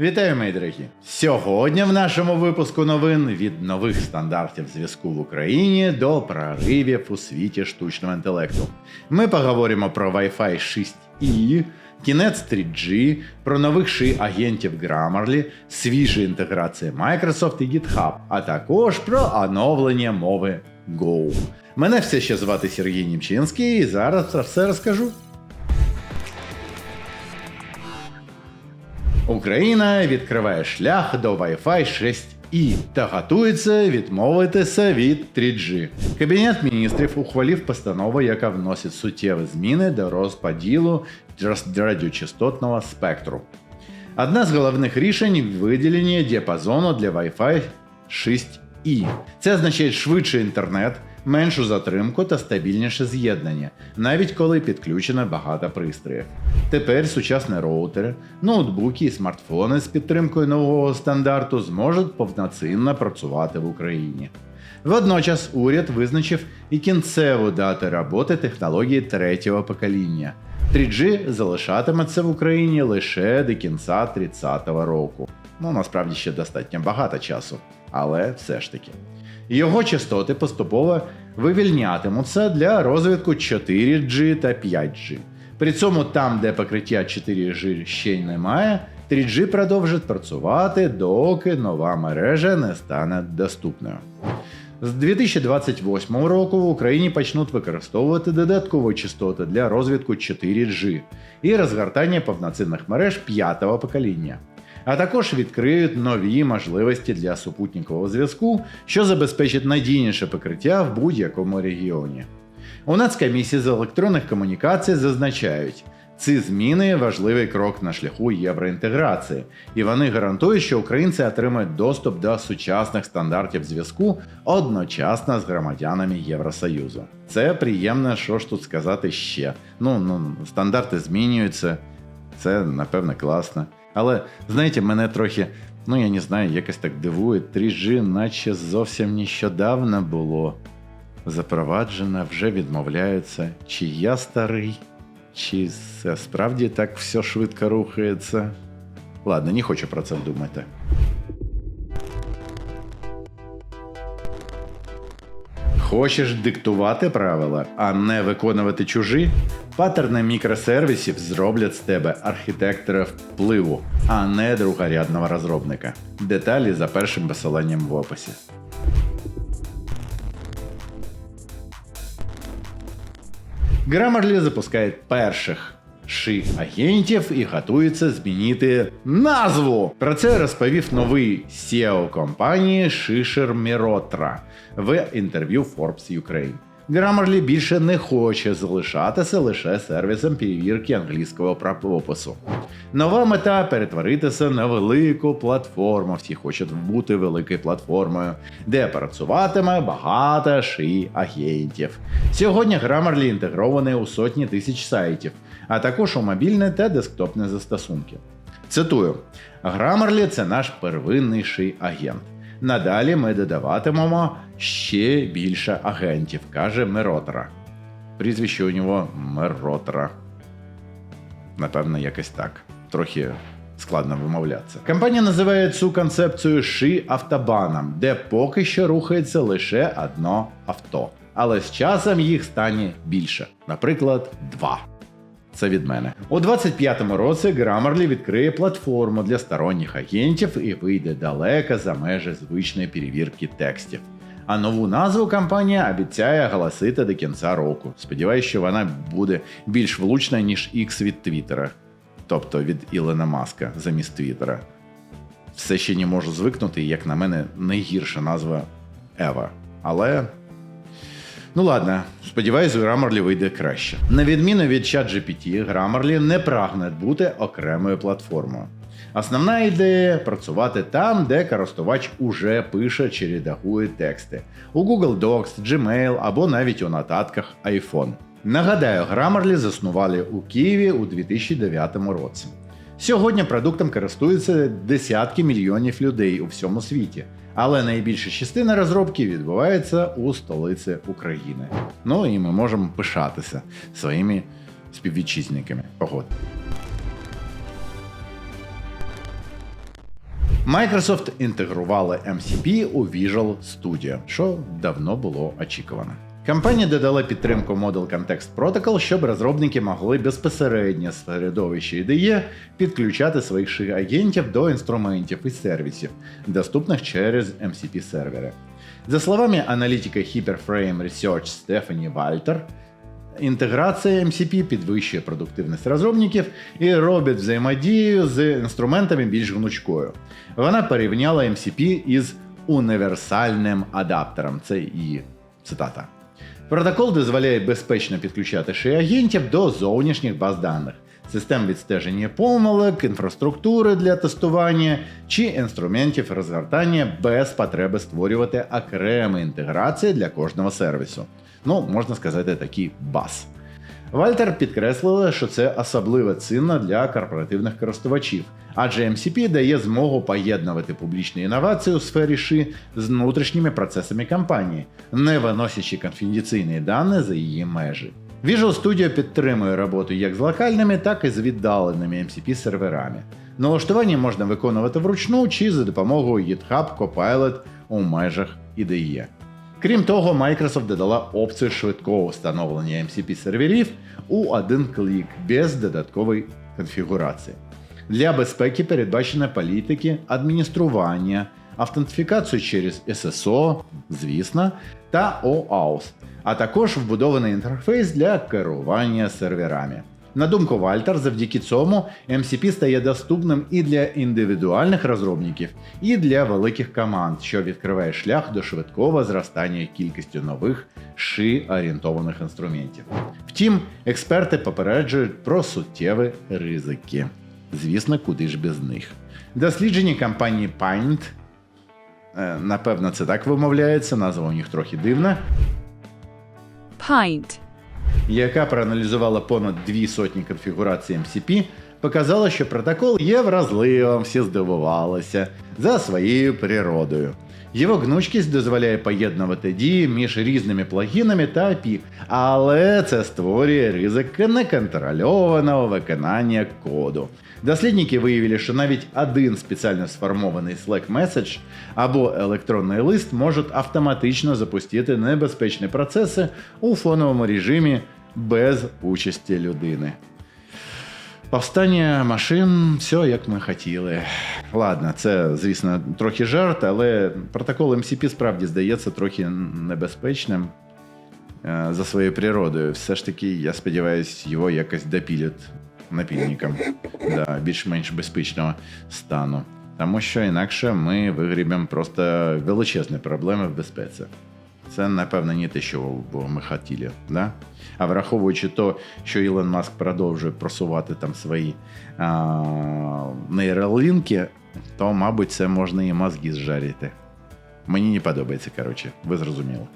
Вітаю, мої дорогі! Сьогодні в нашому випуску новин від нових стандартів зв'язку в Україні до проривів у світі штучного інтелекту. Ми поговоримо про Wi-Fi 6E, кінець 3G, про нових ши агентів Grammarly, свіжі інтеграції Microsoft і GitHub, а також про оновлення мови Go. Мене все ще звати Сергій Німчинський, і зараз все розкажу. Україна відкриває шлях до Wi-Fi 6E та готується відмовитися від 3G. Кабінет міністрів ухвалив постанову, яка вносить суттєві зміни до розподілу радіочастотного спектру. Одне з головних рішень виділення діапазону для Wi-Fi 6E. Це означає швидший інтернет, меншу затримку та стабільніше з'єднання, навіть коли підключено багато пристроїв. Тепер сучасні роутери, ноутбуки і смартфони з підтримкою нового стандарту зможуть повноцінно працювати в Україні. Водночас уряд визначив і кінцеву дату роботи технології третього покоління. 3G залишатиметься в Україні лише до кінця 30-го року. Ну насправді ще достатньо багато часу, але все ж таки. Його частоти поступово вивільнятимуться для розвитку 4G та 5G. При цьому там, де покриття 4G ще й немає, 3G продовжить працювати, доки нова мережа не стане доступною. З 2028 року в Україні почнуть використовувати додаткові частоти для розвитку 4G і розгортання повноцінних мереж п'ятого покоління. А також відкриють нові можливості для супутникового зв'язку, що забезпечить надійніше покриття в будь-якому регіоні. У Нацкомісії з електронних комунікацій зазначають, ці зміни важливий крок на шляху євроінтеграції, і вони гарантують, що українці отримають доступ до сучасних стандартів зв'язку одночасно з громадянами Євросоюзу. Це приємно, що ж тут сказати ще. Ну, ну стандарти змінюються, це напевне класно. Але знаєте, мене трохи, ну я не знаю, якось так дивує, 3G, наче зовсім нещодавно було запроваджено, вже відмовляються. Чи я старий, чи справді так все швидко рухається. Ладно, не хочу про це думати. Хочеш диктувати правила, а не виконувати чужі? Паттерни мікросервісів зроблять з тебе архітектора впливу, а не другорядного розробника. Деталі за першим посиланням в описі. Grammarly запускає перших ши агентів і готується змінити назву. Про це розповів новий SEO компанії Шишер Міротра в інтерв'ю Forbes Ukraine. Grammarly більше не хоче залишатися лише сервісом перевірки англійського правопису. Нова мета перетворитися на велику платформу. Всі хочуть бути великою платформою, де працюватиме багато ши агентів. Сьогодні Grammarly інтегрований у сотні тисяч сайтів, а також у мобільне та десктопне застосунки. Цитую: Grammarly – це наш первинний ши агент. Надалі ми додаватимемо ще більше агентів, каже Меротра. Прізвище у нього Меротра. Напевно, якось так. Трохи складно вимовлятися. Компанія називає цю концепцію ши автобаном, де поки що рухається лише одно авто. Але з часом їх стане більше, наприклад, два. Це від мене. У 25-му році Grammarly відкриє платформу для сторонніх агентів і вийде далеко за межі звичної перевірки текстів. А нову назву компанія обіцяє оголосити до кінця року. Сподіваюсь, що вона буде більш влучна, ніж X від Твіттера, тобто від Ілона Маска замість Твіттера. Все ще не можу звикнути, як на мене, найгірша назва Ева. Але Ну ладно, сподіваюсь, Grammarly вийде краще. На відміну від ChatGPT, Grammarly не прагне бути окремою платформою. Основна ідея працювати там, де користувач уже пише чи редагує тексти у Google Docs, Gmail або навіть у нотатках iPhone. Нагадаю, Grammarly заснували у Києві у 2009 році. Сьогодні продуктом користуються десятки мільйонів людей у всьому світі, але найбільша частина розробки відбувається у столиці України. Ну і ми можемо пишатися своїми співвітчизниками. Погодь. Microsoft інтегрувала MCP у Visual Studio, що давно було очікувано. Компанія додала підтримку Model Context Protocol, щоб розробники могли безпосередньо з середовища IDE підключати своїх агентів до інструментів і сервісів, доступних через MCP сервери. За словами аналітика Hyperframe Research Стефані Вальтер, інтеграція MCP підвищує продуктивність розробників і робить взаємодію з інструментами більш гнучкою. Вона порівняла MCP із універсальним адаптером. Це її цитата. Протокол дозволяє безпечно підключати ши агентів до зовнішніх баз даних, систем відстеження помилок, інфраструктури для тестування чи інструментів розгортання без потреби створювати окремі інтеграції для кожного сервісу. Ну, можна сказати, такий баз. Вальтер підкреслила, що це особливо цінно для корпоративних користувачів, адже MCP дає змогу поєднувати публічні інновації у сфері ши з внутрішніми процесами компанії, не виносячи конфіденційні дані за її межі. Visual Studio підтримує роботу як з локальними, так і з віддаленими MCP серверами. Налаштування можна виконувати вручну чи за допомогою GitHub Copilot у межах IDE. Крім того, Microsoft додала опцію швидкого встановлення MCP серверів у один клік без додаткової конфігурації. Для безпеки передбачені політики адміністрування, автентифікацію через SSO, звісно, та OAuth, а також вбудований інтерфейс для керування серверами. На думку Вальтер, завдяки цьому MCP стає доступним і для індивідуальних розробників, і для великих команд, що відкриває шлях до швидкого зростання кількістю нових ши орієнтованих інструментів. Втім, експерти попереджують про суттєві ризики. Звісно, куди ж без них. Дослідження компанії Pint, е, напевно, це так вимовляється, назва у них трохи дивна, Pint. Яка проаналізувала понад дві сотні конфігурацій MCP, показала, що протокол є вразливим, всі здивувалися за своєю природою. Його гнучкість дозволяє поєднувати дії між різними плагінами та API, але це створює ризик неконтрольованого виконання коду. Дослідники виявили, що навіть один спеціально сформований Slack меседж або електронний лист можуть автоматично запустити небезпечні процеси у фоновому режимі без участі людини. Повстання машин, все як ми хотіли. Ладно, це, звісно, трохи жарт, але протокол MCP справді здається трохи небезпечним е, за своєю природою. Все ж таки, я сподіваюся, його якось допілять напільником до більш-менш безпечного стану. Тому що інакше ми вигрібемо просто величезні проблеми в безпеці. Це, напевно, не те, що ми хотіли. Да? А враховуючи то, що Ілон Маск продовжує просувати там свої а, нейролінки, то, мабуть, це можна і мозги зжарити. Мені не подобається, коротше, ви зрозуміли.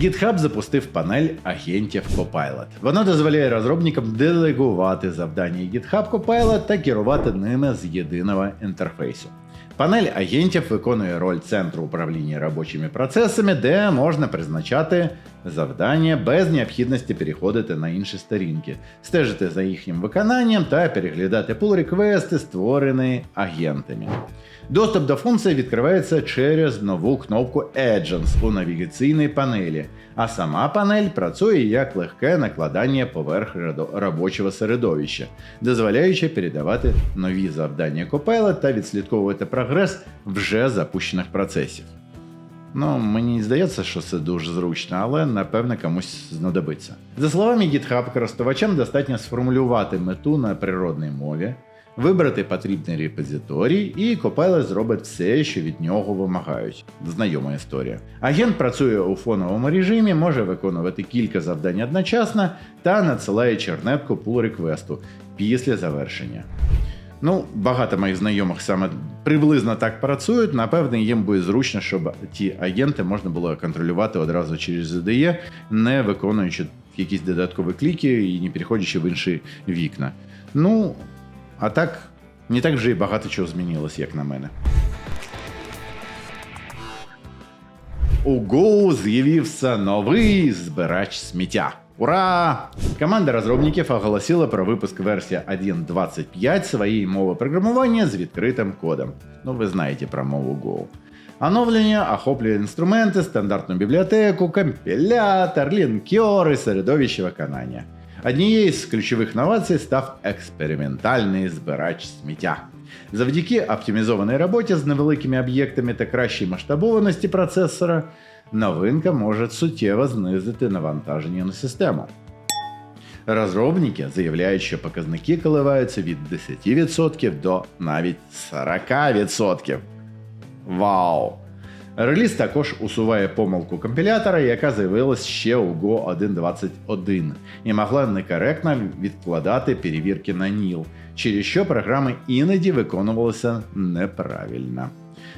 GitHub запустив панель агентів Copilot. Вона дозволяє розробникам делегувати завдання GitHub Copilot та керувати ними з єдиного інтерфейсу. Панель агентів виконує роль центру управління робочими процесами, де можна призначати завдання без необхідності переходити на інші сторінки, стежити за їхнім виконанням та переглядати пул-реквести, створені агентами. Доступ до функції відкривається через нову кнопку Agents у навігаційній панелі, а сама панель працює як легке накладання поверх робочого середовища, дозволяючи передавати нові завдання Copilot та відслідковувати прогрес вже запущених процесів. Ну, мені здається, що це дуже зручно, але напевне комусь знадобиться. За словами GitHub, користувачам достатньо сформулювати мету на природній мові, вибрати потрібний репозиторій, і Copilot зробить все, що від нього вимагають. Знайома історія. Агент працює у фоновому режимі, може виконувати кілька завдань одночасно та надсилає чернетку pull реквесту після завершення. Ну, багато моїх знайомих саме приблизно так працюють. Напевне, їм буде зручно, щоб ті агенти можна було контролювати одразу через IDE, не виконуючи якісь додаткові кліки і не переходячи в інші вікна. Ну, а так, не так вже і багато чого змінилось, як на мене. У Go з'явився новий збирач сміття. Ура! Команда розробників оголосила про випуск версії 1.25 своєї мови програмування з відкритим кодом. Ну, ви знаєте про мову Go. Оновлення охоплює інструменти, стандартну бібліотеку, компілятор, лінкер і середовище виконання. Однією з ключових новацій став експериментальний збирач сміття. Завдяки оптимізованій роботі з невеликими об'єктами та кращій масштабованості процесора, новинка може суттєво знизити навантаження на систему. Розробники заявляють, що показники коливаються від 10% до навіть 40%. Вау! Реліз також усуває помилку компілятора, яка з'явилась ще у Go 1.21 і могла некоректно відкладати перевірки на NIL, через що програми іноді виконувалися неправильно.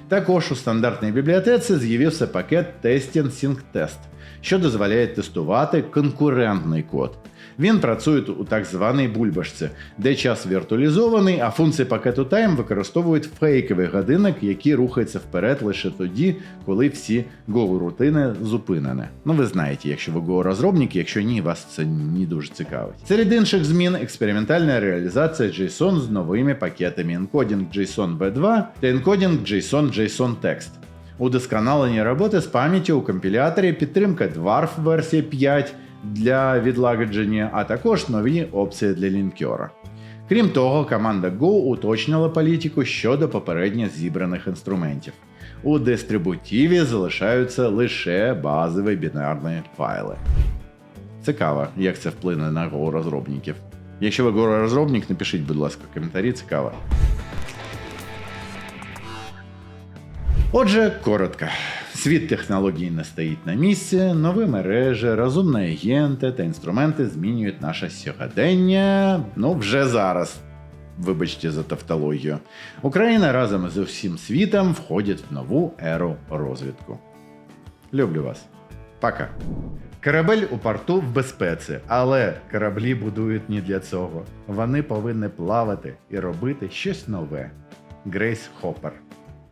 Також у стандартній бібліотеці з'явився пакет Testing Sync Test, що дозволяє тестувати конкурентний код. Він працює у так званій бульбашці, де час віртуалізований, а функції пакету Time використовують фейковий годинник, який рухається вперед лише тоді, коли всі Go-рутини зупинені. Ну ви знаєте, якщо ви Go-розробники, якщо ні, вас це не дуже цікавить. Серед інших змін експериментальна реалізація JSON з новими пакетами encoding JSON B2 та encoding JSON JSON Text. Удосконалення роботи з пам'яттю у компіляторі, підтримка Dwarf версії 5 для відлагодження, а також нові опції для лінкера. Крім того, команда Go уточнила політику щодо попередньо зібраних інструментів. У дистрибутиві залишаються лише базові бінарні файли. Цікаво, як це вплине на Go розробників. Якщо ви Go розробник, напишіть, будь ласка, в коментарі, цікаво. Отже, коротко. Світ технологій не стоїть на місці, нові мережі, розумні агенти та інструменти змінюють наше сьогодення. Ну, вже зараз. Вибачте за тавтологію. Україна разом з усім світом входить в нову еру розвідку. Люблю вас. Пока. Корабель у порту в безпеці, але кораблі будують не для цього. Вони повинні плавати і робити щось нове. Грейс Хоппер